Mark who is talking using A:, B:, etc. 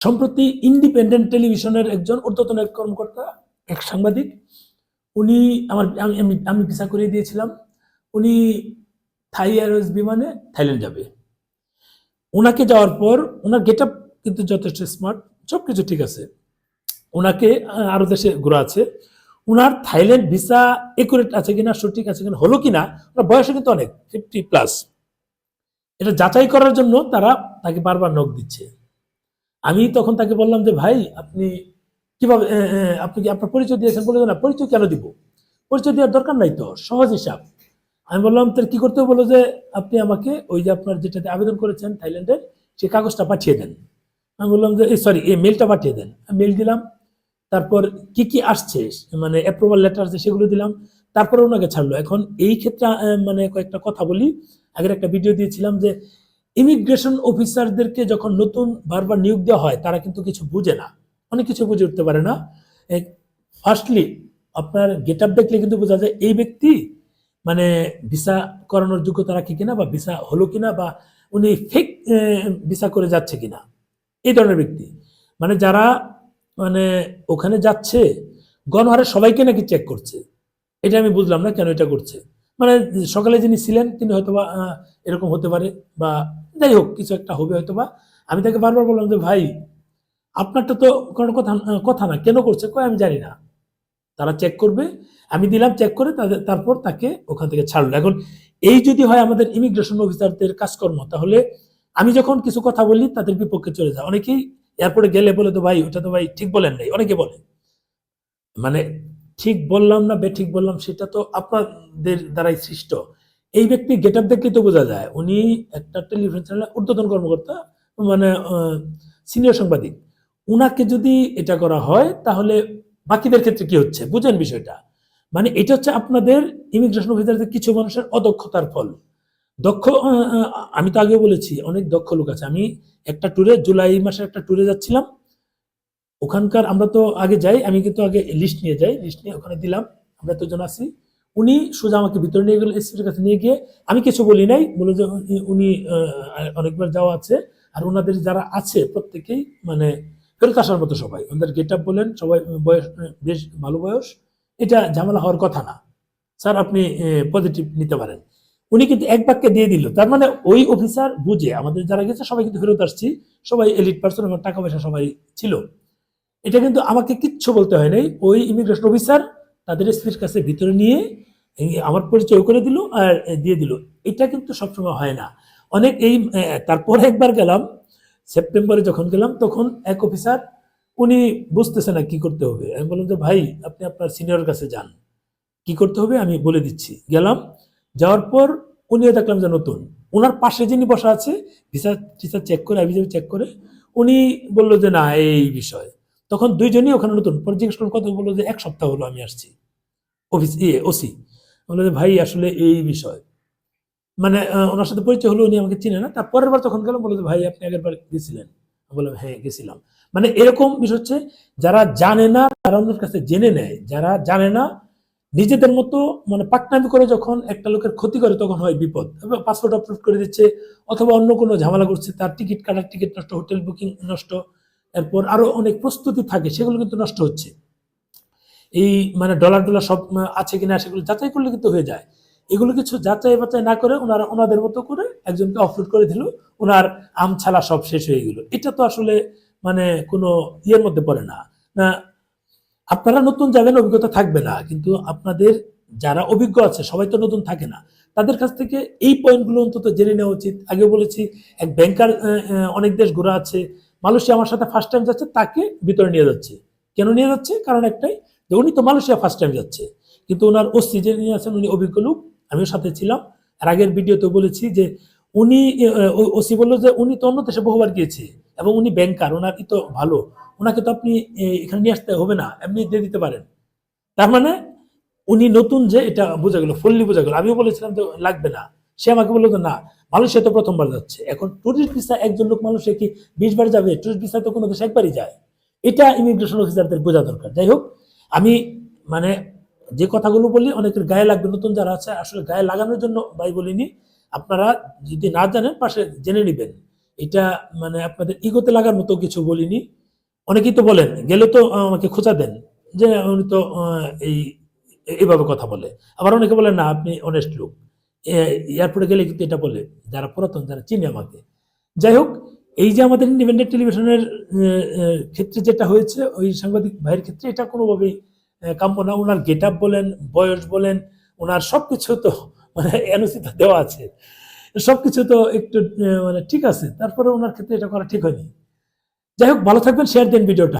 A: সম্প্রতি ইন্ডিপেন্ডেন্ট টেলিভিশনের একজন ঊর্ধ্বতন এক কর্মকর্তা এক সাংবাদিক উনি আমার আমি আমি আমি ভিসা করিয়ে দিয়েছিলাম। উনি থাই এয়ারওয়েজ বিমানে থাইল্যান্ড যাবে। ওনাকে যাওয়ার পর ওনার গেট আপ কিন্তু যথেষ্ট স্মার্ট সব কিছু ঠিক আছে। ওনাকে আহ, আরও দেশে ঘোরা আছে। ওনার থাইল্যান্ড ভিসা একুরেট আছে কিনা সঠিক আছে কিনা হলো কিনা ওনার বয়সে কিন্তু অনেক ফিফটি প্লাস এটা যাচাই করার জন্য তারা তাকে বারবার নখ দিচ্ছে। আমি তখন তাকে বললাম যে, ভাই, আপনি কীভাবে আপনি কি আপনার পরিচয় দিয়েছেন? বলে, না পরিচয় কেন দিব? পরিচয় দেওয়ার দরকার নাই তো, সহজ হিসাব। আমি বললাম তার কি করতে? বলল যে, আপনি আমাকে ওই যে আপনার যেটাতে আবেদন করেছেন থাইল্যান্ডের সেই কাগজটা পাঠিয়ে দেন। আমি বললাম যে এই সরি এই মেলটা পাঠিয়ে দেন। মেল দিলাম, তারপর কি কি আসছে মানে অ্যাপ্রুভাল লেটার আছে সেগুলো দিলাম, তারপরে ওনাকে ছাড়লো। এখন এই ক্ষেত্রে মানে কয়েকটা কথা বলি। আগের একটা ভিডিও দিয়েছিলাম যে ইমিগ্রেশন অফিসারদেরকে যখন নতুন বারবার নিয়োগ দেওয়া হয় তারা কিন্তু কিছু বুঝে না। অনেক কিছু বুঝে উঠতে পারে না। ফার্স্টলি আপনার গেট আপ দেখলে কিন্তু বোঝা যায় এই ব্যক্তি মানে ভিসা করানোর যোগ্যতা রাখে কিনা বা ভিসা হলো কিনা বা উনি ফেক ভিসা করে যাচ্ছে কিনা। এই ধরনের ব্যক্তি। মানে যারা মানে ওখানে যাচ্ছে গণহারে সবাইকে নাকি চেক করছে। এটা আমি বুঝলাম না কেন এটা করছে। মানে সকালে যিনি ছিলেন তিনি হয়তোবা আহ, এরকম হতে পারে বা যাই হোক, কিছু একটা হবে হয়তোবা। আমি তাকে বারবার বললাম যে, ভাই, আপনারটা তো কোনো কথা কথা না, কেন করছে? কয়, আমি জানি না। তারা চেক করবে। আমি দিলাম চেক করে, তাদের, তারপর তাকে ওখান থেকে ছাড়লো। এখন এই যদি হয় আমাদের ইমিগ্রেশন অফিসারদের কাজকর্ম, তাহলে আমি যখন কিছু কথা বলি, তাদের বিপক্ষে চলে যায় অনেকেই এয়ারপোর্টে গেলে বলে, তো ভাই, ওটা তো ভাই ঠিক বলেন নাই। অনেকে বলে। মানে ঠিক বললাম না বে ঠিক বললাম, সেটা তো আপনাদের দ্বারাই সৃষ্ট। এই ব্যক্তি গেট আপ দেখলে তো বোঝা যায়, উনি একটা টেলিভিশন চ্যানেলের ঊর্ধ্বতন কর্মকর্তা মানে সিনিয়র সাংবাদিক। উনাকে যদি এটা করা হয়, তাহলে বাকিদের ক্ষেত্রে কি হচ্ছে? বুঝেন বিষয়টা। মানে এটা হচ্ছে আপনাদের ইমিগ্রেশন অফিসারদের কিছু মানুষের অদক্ষতার ফল। দক্ষ আমি তো আগে বলেছি, অনেক দক্ষ লোক আছে। আমি একটা ট্যুরে জুলাই মাসে একটা ট্যুরে যাচ্ছিলাম। ওখানকার আমরা তো আগে যাই, আমি কিন্তু আগে লিস্ট নিয়ে যাই লিস্ট নিয়ে ওখানে দিলাম। আমরা তো জন আছি। উনি সোজা আমাকে ভিতরে নিয়ে গেল এসপির কাছে নিয়ে গিয়ে আমি কিছু বলি নাই, বলে যে উনি- অনেকবার যাওয়া আছে, আর ওনাদের যারা আছে প্রত্যেকেই মানে ফেরত আসার মতো সবাই। ওনাদের গেট আপ বলেন, সবাই বয়স বেশ ভালো বয়স, এটা ঝামেলা হওয়ার কথা না। স্যার, আপনি পজিটিভ নিতে পারেন। উনি কিন্তু এক বাক্যে দিয়ে দিল, তার মানে ওই অফিসার বুঝে, আমাদের যারা গেছে, সবাই কিন্তু ফেরত আসছি, সবাই এলিট পার্সন এবং টাকা পয়সা সবাই ছিল। এটা কিন্তু আমাকে কিচ্ছু বলতে হয় নাই, ওই ইমিগ্রেশন অফিসার তাদের স্ত্রীর কাছে ভিতরে নিয়ে আমার পরিচয় করে দিল আর দিয়ে দিল। এটা কিন্তু সবসময় হয় না। অনেক এই তারপরে একবার গেলাম, সেপ্টেম্বরে যখন গেলাম, তখন এক অফিসার, উনি বুঝতেছে না কি করতে হবে। আমি বললাম যে, ভাই, আপনি আপনার সিনিয়র কাছে যান। কি করতে হবে আমি বলে দিচ্ছি। গেলাম, যাওয়ার পর উনিও দেখলাম যে নতুন। ওনার পাশে যিনি বসা আছে ভিসা টিসা চেক করে আবি চেক করে, উনি বলল যে, না, এই বিষয়। তখন দুইজনই ওখানে নতুন। পরে জিজ্ঞেস করলাম, কত? বলল যে এক সপ্তাহ হলো আমি আসছি। অফিস ইয়ে ওসি। বলল যে, ভাই, আসলে এই বিষয়। মানে ওনার সাথে পরিচয় হলো, উনি আমাকে চিনে না। তার পরের বার তখন গেলাম, বলল যে, ভাই, আপনি আগের বার গেছিলেন? বললাম হ্যাঁ গেছিলাম। মানে এরকম বিষয় হচ্ছে, যারা জানে না, তারা অন্যের কাছে জেনে নেয়। যারা জানে না, নিজেদের মতো মানে পাকনামি করে যখন একটা লোকের ক্ষতি করে, তখন হয় বিপদ। পাসপোর্ট আপলোড করে দিচ্ছে, অথবা অন্য কোনো ঝামেলা করছে, তার টিকিট কাটার টিকিট নষ্ট, হোটেল বুকিং নষ্ট এরপর আরও অনেক প্রস্তুতি থাকে, সেগুলো কিন্তু নষ্ট হচ্ছে। এই মানে ডলার ডলার সব আছে কিনা সেগুলো যাচাই করলে কিন্তু হয়ে যায়। এগুলো কিছু যাচাই বাচাই না করে ওনারা ওনাদের মতো করে একজনকে অফলোড করে দিল, ওনার আম ছালা সব শেষ হয়ে গেল। এটা তো আসলে মানে কোনো ইয়ের মধ্যে পড়ে না। না, আপনারা নতুন যাবেন অভিজ্ঞতা থাকবে না, কিন্তু আপনাদের যারা অভিজ্ঞ আছে, সবাই তো নতুন থাকে না, তাদের কাছ থেকে এই পয়েন্টগুলো অন্তত জেনে নেওয়া উচিত। আগে বলেছি, এক ব্যাংকার অনেক দেশ ঘোরা আছে মালয়েশিয়া আমার সাথে ফার্স্ট টাইম যাচ্ছে, তাকে ভিতরে নিয়ে যাচ্ছে। কেন নিয়ে যাচ্ছে? কারণ একটাই, যে উনি তো মালয়েশিয়া ফার্স্ট টাইম যাচ্ছে। কিন্তু ওনার ওসি যে নিয়ে আছেন, উনি অভিজ্ঞ লোক, আমিও সাথে ছিলাম। আর আগের ভিডিওতে বলেছি যে উনি ওসি বলল যে উনি তো অন্য দেশে বহুবার গিয়েছে, এবং উনি ব্যাংকার ওনার তো ভালো। ওনাকে তো আপনি এখানে নিয়ে আসতে হবে না, এমনি দিয়ে দিতে পারেন। তার মানে উনি নতুন যে, এটা বোঝা গেল ফুললি বোঝা গেল। আমিও বলেছিলাম যে লাগবে না। সে আমাকে বলল যে না মালয়েশিয়া তো প্রথমবার যাচ্ছে। এখন টুরিস্ট ভিসা একজন লোক মালয়েশিয়া কি বিশ বার যাবে? টুরিস্ট ভিসা তো কোনো দেশে একবারই যায়। এটা ইমিগ্রেশন অফিসারদের বোঝা দরকার। যাই হোক, আমি মানে যে কথাগুলো বলি, অনেকের গায়ে লাগবে, নতুন যারা আছে, আসলে গায়ে লাগানোর জন্য ভাই বলিনি। আপনারা যদি না জানেন, পাশে জেনে নেবেন। এটা মানে আপনাদের ইগোতে লাগার মতো কিছু বলিনি। অনেকেই তো বলেন, গেলে তো আমাকে খোঁচা দেন। যে উনি তো এই এইভাবে কথা বলে। আবার অনেকে বলেন না, আপনি অনেস্ট লোক। এয়ারপোর্টে গেলে কিন্তু এটা বলে, যারা পুরাতন, যারা চিনে আমাকে। যাই হোক, এই যে আমাদের ইন্ডিপেন্ডেন্ট টেলিভিশনের ক্ষেত্রে যেটা হয়েছে, ওই সাংবাদিক ভাইয়ের ক্ষেত্রে এটা কোনোভাবেই কাম্য না। ওনার গেট আপ বলেন, বয়স বলেন, ওনার সবকিছু তো মানে এনওসি তো দেওয়া আছে। সবকিছু তো একটু মানে ঠিক আছে তারপরে ওনার ক্ষেত্রে এটা করা ঠিক হয়নি। যাই হোক, ভালো থাকবেন শেয়ার দেন ভিডিওটা